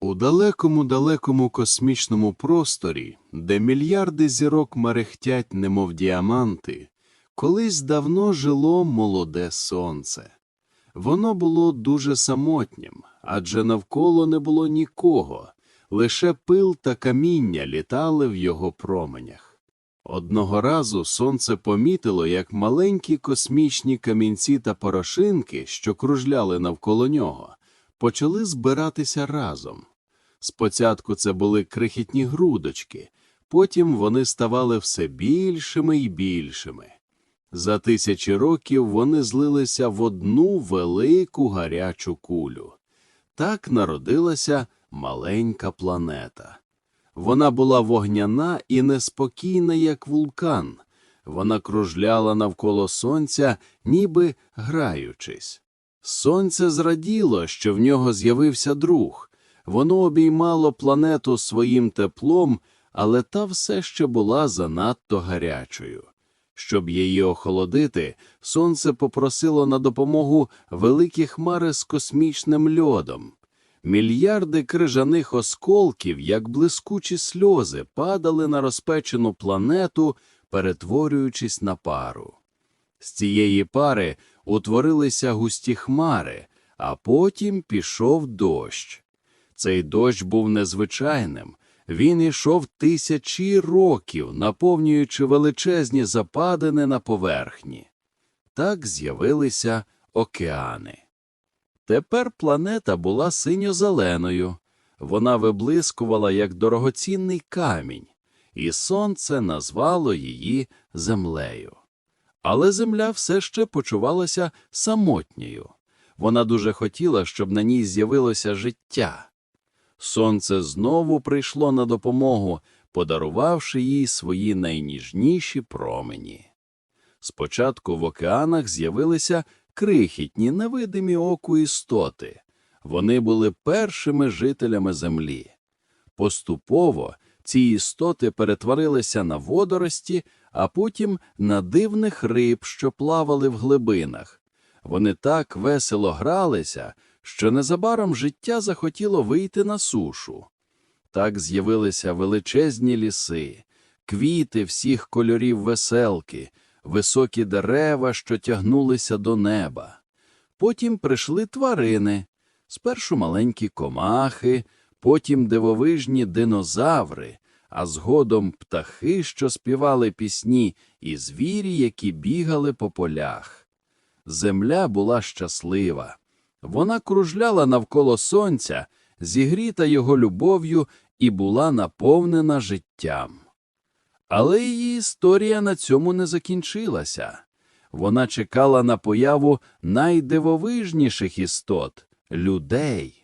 У далекому далекому космічному просторі, де мільярди зірок мерехтять, немов діаманти, колись давно жило молоде сонце. Воно було дуже самотнім, адже навколо не було нікого, лише пил та каміння літали в його променях. Одного разу сонце помітило, як маленькі космічні камінці та порошинки, що кружляли навколо нього, почали збиратися разом. Спочатку це були крихітні грудочки, потім вони ставали все більшими і більшими. За тисячі років вони злилися в одну велику гарячу кулю. Так народилася маленька планета. Вона була вогняна і неспокійна, як вулкан. Вона кружляла навколо сонця, ніби граючись. Сонце зраділо, що в нього з'явився друг. Воно обіймало планету своїм теплом, але та все ще була занадто гарячою. Щоб її охолодити, сонце попросило на допомогу великі хмари з космічним льодом. Мільярди крижаних осколків, як блискучі сльози, падали на розпечену планету, перетворюючись на пару. З цієї пари утворилися густі хмари, а потім пішов дощ. Цей дощ був незвичайним. Він ішов тисячі років, наповнюючи величезні западини на поверхні. Так з'явилися океани. Тепер планета була синьо-зеленою. Вона виблискувала як дорогоцінний камінь, і сонце назвало її землею. Але земля все ще почувалася самотньою. Вона дуже хотіла, щоб на ній з'явилося життя. Сонце знову прийшло на допомогу, подарувавши їй свої найніжніші промені. Спочатку в океанах з'явилися крихітні, невидимі оку істоти. Вони були першими жителями землі. Поступово ці істоти перетворилися на водорості, а потім на дивних риб, що плавали в глибинах. Вони так весело гралися, що незабаром життя захотіло вийти на сушу. Так з'явилися величезні ліси, квіти всіх кольорів веселки, високі дерева, що тягнулися до неба. Потім прийшли тварини, спершу маленькі комахи, потім дивовижні динозаври, а згодом птахи, що співали пісні, і звірі, які бігали по полях. Земля була щаслива. Вона кружляла навколо сонця, зігріта його любов'ю і була наповнена життям. Але її історія на цьому не закінчилася. Вона чекала на появу найдивовижніших істот людей.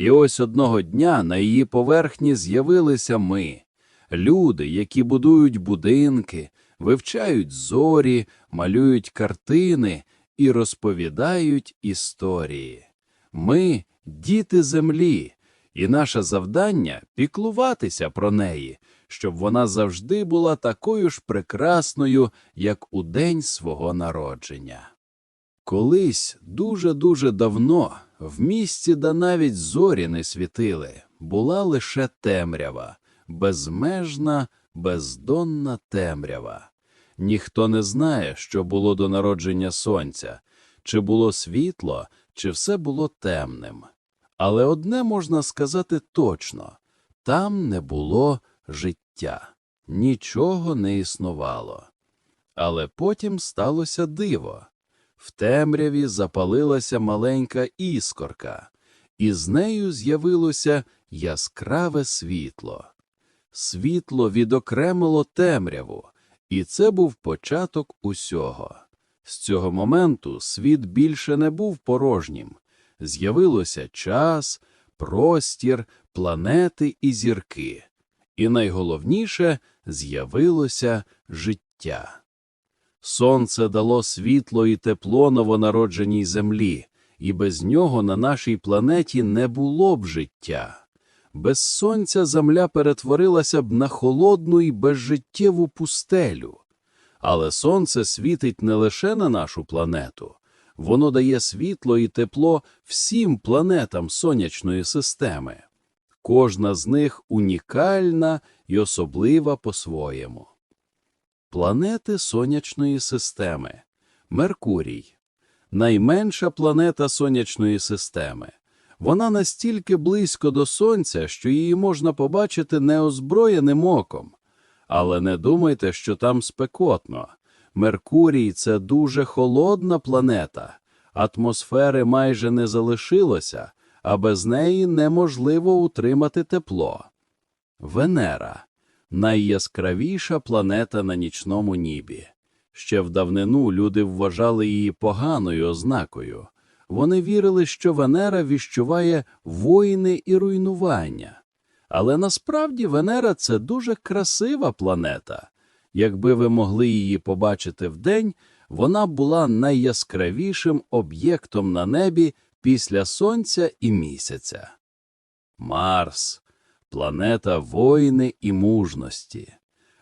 І ось одного дня на її поверхні з'явилися ми, люди, які будують будинки, вивчають зорі, малюють картини і розповідають історії. Ми діти землі, і наше завдання піклуватися про неї, щоб вона завжди була такою ж прекрасною, як у день свого народження. Колись дуже-дуже давно, в місці, де навіть зорі не світили, була лише темрява, безмежна, бездонна темрява. Ніхто не знає, що було до народження сонця, чи було світло, чи все було темним. Але одне можна сказати точно там не було життя, нічого не існувало. Але потім сталося диво. В темряві запалилася маленька іскорка, і з нею з'явилося яскраве світло. Світло відокремило темряву, і це був початок усього. З цього моменту світ більше не був порожнім. З'явилося час, простір, планети і зірки. І найголовніше з'явилося життя. Сонце дало світло і тепло новонародженій землі, і без нього на нашій планеті не було б життя. Без сонця земля перетворилася б на холодну і безжиттєву пустелю. Але сонце світить не лише на нашу планету, воно дає світло і тепло всім планетам сонячної системи. Кожна з них унікальна і особлива по-своєму. Планети сонячної системи. Меркурій. Найменша планета сонячної системи. Вона настільки близько до Сонця, що її можна побачити неозброєним оком. Але не думайте, що там спекотно. Меркурій це дуже холодна планета. Атмосфери майже не залишилося, а без неї неможливо утримати тепло. Венера найяскравіша планета на нічному нібі. Ще в давнину люди вважали її поганою ознакою. Вони вірили, що Венера віщуває воїни і руйнування. Але насправді Венера це дуже красива планета. Якби ви могли її побачити вдень, вона була найяскравішим об'єктом на небі після Сонця і місяця. Марс планета воїни і мужності.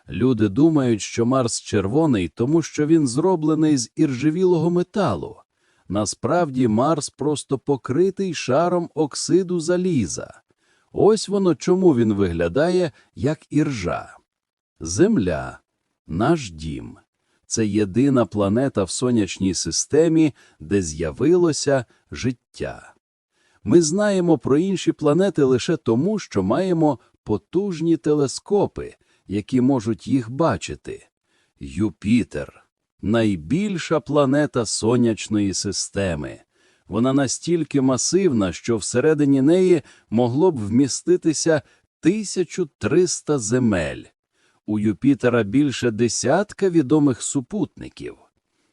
Люди думають, що Марс червоний, тому що він зроблений з іржевілого металу. Насправді Марс просто покритий шаром оксиду заліза. Ось воно чому він виглядає як іржа. Земля наш дім. Це єдина планета в сонячній системі, де з'явилося життя. Ми знаємо про інші планети лише тому, що маємо потужні телескопи, які можуть їх бачити. Юпітер найбільша планета сонячної системи. Вона настільки масивна, що всередині неї могло б вміститися 1300 земель. У Юпітера більше десятка відомих супутників.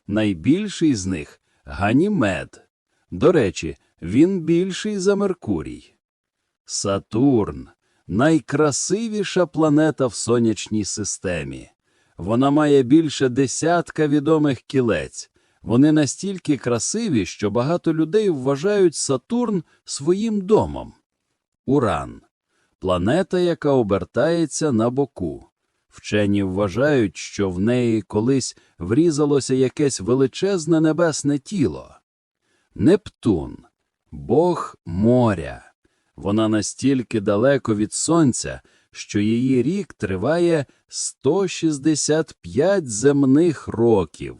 Найбільший з них Ганімед. До речі, він більший за Меркурій. Сатурн найкрасивіша планета в сонячній системі. Вона має більше десятка відомих кілець. Вони настільки красиві, що багато людей вважають Сатурн своїм домом. Уран планета, яка обертається на боку. Вчені вважають, що в неї колись врізалося якесь величезне небесне тіло. Нептун Бог моря. Вона настільки далеко від сонця, що її рік триває 165 земних років.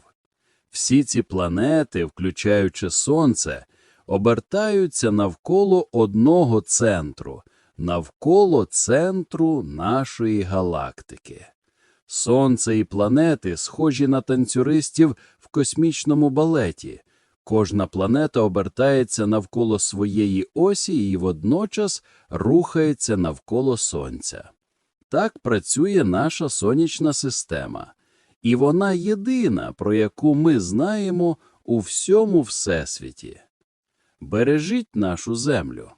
Всі ці планети, включаючи Сонце, обертаються навколо одного центру, навколо центру нашої галактики. Сонце і планети схожі на танцюристів в космічному балеті. Кожна планета обертається навколо своєї осі і водночас рухається навколо Сонця. Так працює наша сонячна система, і вона єдина, про яку ми знаємо у всьому всесвіті. Бережіть нашу землю.